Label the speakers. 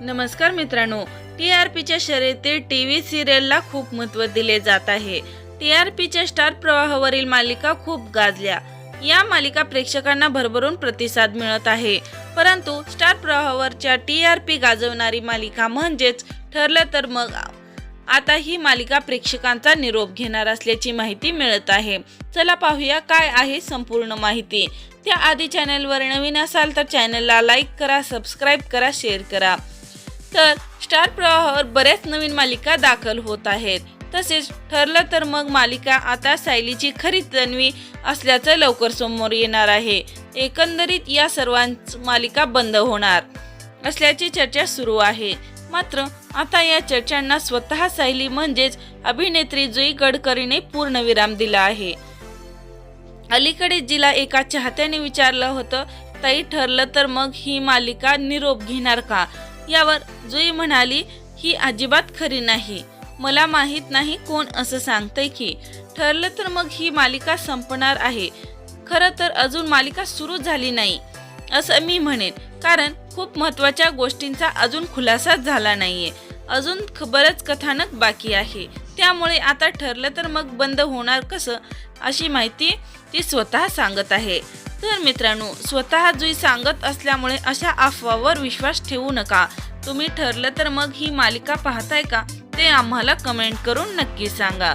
Speaker 1: नमस्कार मित्रांनो T R पीच्या शर्यतीत टी व्ही सिरियलला खूप महत्त्व दिले जात आहे. टी आर पीच्या स्टार प्रवाहावरील मालिका खूप गाजल्या. या मालिका प्रेक्षकांना भरभरून प्रतिसाद मिळत आहे. परंतु स्टार प्रवाहावरच्या टी आर पी गाजवणारी मालिका म्हणजेच ठरलं तर मग आता ही मालिका प्रेक्षकांचा निरोप घेणार असल्याची माहिती मिळत आहे. चला पाहूया काय आहे संपूर्ण माहिती. त्याआधी चॅनलवर नवीन असाल तर चॅनलला लाईक करा सबस्क्राईब करा शेअर करा. तर स्टार प्रवाहावर बऱ्याच नवीन मालिका दाखल होत आहेत. तसेच ठरलं तर मग मालिका आता सायलीची खरी तन्वी असल्याचं लवकर समोर येणार आहे. एकंदरीत या सर्वांच मालिका बंद होणार असल्याची चर्चा सुरू आहे. मात्र आता या चर्चांना स्वतः सायली म्हणजेच अभिनेत्री जुई गडकरीने पूर्णविराम दिला आहे. अलीकडे जिला एका चाहत्याने विचारलं होतं ताई ठरलं तर मग ही मालिका निरोप घेणार का? यावर जुई म्हणाली ही अजिबात खरी नाही. मला माहीत नाही कोण असं सांगतंय की. ठरलं तर मग ही मालिका संपणार आहे. खरं तर अजून मालिका सुरू झाली नाही. असं मी म्हणेन कारण खूप महत्त्वाच्या गोष्टींचा अजून खुलासाच झाला नाहीये. अजून ख- बरंच कथानक बाकी आहे. त्यामुळे आता ठरलं तर मग बंद होणार कसं अशी माहिती ती स्वतः सांगत आहे. तर मित्रांनो स्वतः जुई सांगत असल्यामुळे अशा अफवावर विश्वास ठेवू नका. तुम्ही ठरलं तर मग ही मालिका पाहताय का ते आम्हाला कमेंट करून नक्की सांगा.